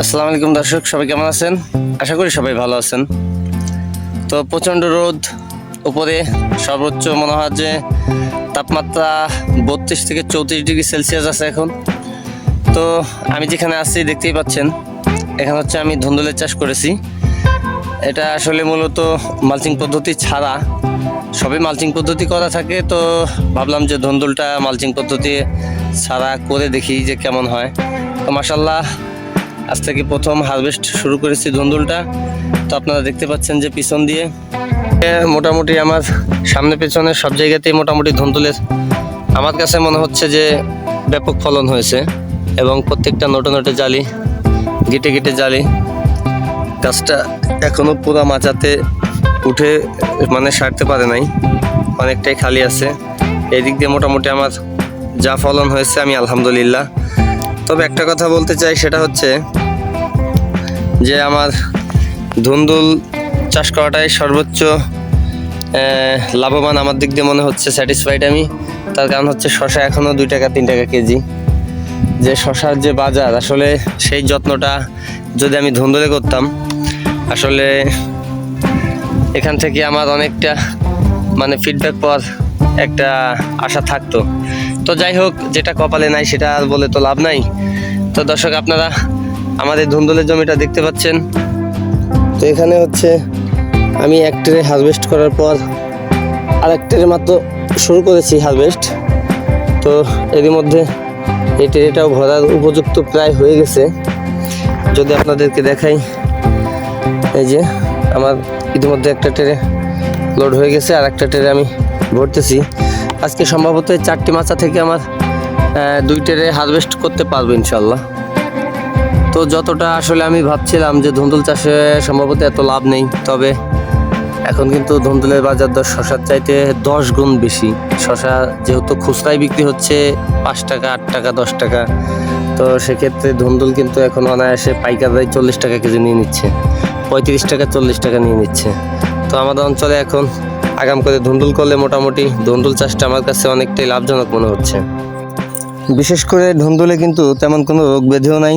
আসসালামু আলাইকুম দর্শক, সবাই কেমন আছেন? আশা করি সবাই ভালো আছেন। তো প্রচণ্ড রোদ, উপরে সর্বোচ্চ মনে হয় যে তাপমাত্রা বত্রিশ থেকে চৌত্রিশ ডিগ্রি সেলসিয়াস আছে এখন। তো আমি যেখানে আছি দেখতেই পাচ্ছেন, এখানে হচ্ছে আমি ধুন্দুলের চাষ করেছি। এটা আসলে মূলত মালচিং পদ্ধতি ছাড়া সবই মালচিং পদ্ধতি করা থাকে। তো ভাবলাম যে ধুন্দুলটা মালচিং পদ্ধতি ছাড়া করে দেখি যে কেমন হয়। তো মাসাল্লাহ আজ থেকে প্রথম হারভেস্ট শুরু করেছি ধুন্দুলটা তো আপনারা দেখতে পাচ্ছেন যে পিছন দিয়ে মোটামুটি আমার সামনে পেছনে সব জায়গাতেই মোটামুটি ধুন্দুলের আমার কাছে মনে হচ্ছে যে ব্যাপক ফলন হয়েছে এবং প্রত্যেকটা নোটে নোটে জালি, গিটে গেটে জালি, গাছটা এখনও পুরো মাচাতে উঠে মানে সারতে পারে নাই, অনেকটাই খালি আছে। এই দিক দিয়ে মোটামুটি আমার যা ফলন হয়েছে আমি আলহামদুলিল্লাহ। তবে একটা কথা বলতে চাই, সেটা হচ্ছে যে আমার ধুন্দুল চাষ করাটাই সর্বোচ্চ লাভবান আমার দিক দিয়ে মনে হচ্ছে স্যাটিসফাইড আমি। তার কারণ হচ্ছে শশা এখনও দুই টাকা, তিন টাকা কেজি। যে শশার যে বাজার, আসলে সেই যত্নটা যদি আমি ধুন্দুলে করতাম, আসলে এখান থেকে আমার অনেকটা মানে ফিডব্যাক পাওয়ার একটা আশা থাকতো। তো যাই হোক, যেটা কপালে নাই সেটা আর বলে তো লাভ নাই। তো দর্শক, আপনারা আমাদের ধুন্দুলের জমিটা দেখতে পাচ্ছেন। তো এখানে হচ্ছে আমি এক ট্রে হারভেস্ট করার পর আর এক ট্রে মাত্র শুরু করেছি হারভেস্ট। তো এরই মধ্যে এই ট্রেটাও ভরার উপযুক্ত প্রায় হয়ে গেছে। যদি আপনাদেরকে দেখাই, এই যে আমার ইতিমধ্যে একটা ট্রে লোড হয়ে গেছে আর একটা ট্রে আমি ভরতেছি। আজকে সম্ভবত চারটি মাচা থেকে আমার আহ, দুই ট্রে হারভেস্ট করতে পারব ইনশাল্লাহ তো যতটা আসলে আমি ভাবছিলাম যে ধুন্দুল চাষে সম্ভবত এত লাভ নেই তবে এখন কিন্তু ধুন্দুলের বাজার দর শশার চাইতে দশ গুণ বেশি। শশা যেহেতু খুচরায় বিক্রি হচ্ছে পাঁচ টাকা আট টাকা দশ টাকা তো সেক্ষেত্রে ধুন্দুল কিন্তু এখন অনায়াসে পাইকাররাই চল্লিশ টাকা কেজি নিয়ে নিচ্ছে পঁয়ত্রিশ টাকা চল্লিশ টাকা নিয়ে নিচ্ছে। তো আমাদের অঞ্চলে এখন আগাম করে ধুন্দুল করলে মোটামুটি ধুন্দুল চাষটা আমার কাছে অনেকটাই লাভজনক মনে হচ্ছে। বিশেষ করে ধুন্দুলে কিন্তু তেমন কোনো রোগ ব্যাধিও নাই।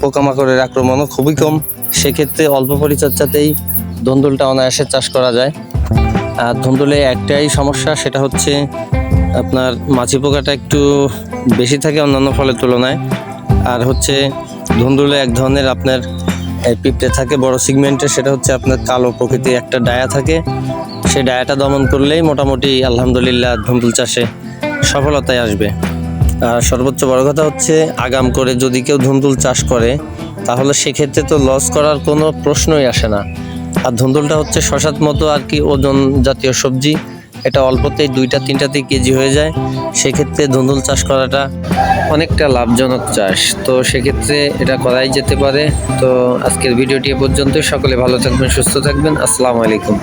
পোকামাকড়ের আক্রমণও খুবই কম। সেক্ষেত্রে অল্প পরিচর্যাতেই ধুন্দুলটা অনায়াসে চাষ করা যায়। আর ধুন্দুলে একটাই সমস্যা, সেটা হচ্ছে আপনার মাছি পোকাটা একটু বেশি থাকে অন্যান্য ফলের তুলনায়। আর হচ্ছে ধুন্দুলে এক ধরনের আপনার পিঁপড়ে থাকে বড় সিগমেন্টে, সেটা হচ্ছে আপনার কালো প্রকৃতির একটা ডায়া থাকে। সেই ডায়াটা দমন করলেই মোটামুটি আলহামদুলিল্লাহ ধুন্দুল চাষে সফলতায় আসবে। আর সর্বোচ্চ বড় কথা হচ্ছে, আগাম করে যদি কেউ ধুন্দুল চাষ করে, তাহলে সেক্ষেত্রে তো লস করার কোনো প্রশ্নই আসে না। আর ধুন্দুলটা হচ্ছে শশাত মতো আর কি ওজন জাতীয় সবজি, এটা অল্পতেই দুইটা তিনটাতেই কেজি হয়ে যায়। সেক্ষেত্রে ধুন্দুল চাষ করাটা অনেকটা লাভজনক চাষ। তো সেক্ষেত্রে এটা করাই যেতে পারে। তো আজকের ভিডিওটি এ পর্যন্তই। সকলে ভালো থাকবেন, সুস্থ থাকবেন। আসসালামু আলাইকুম।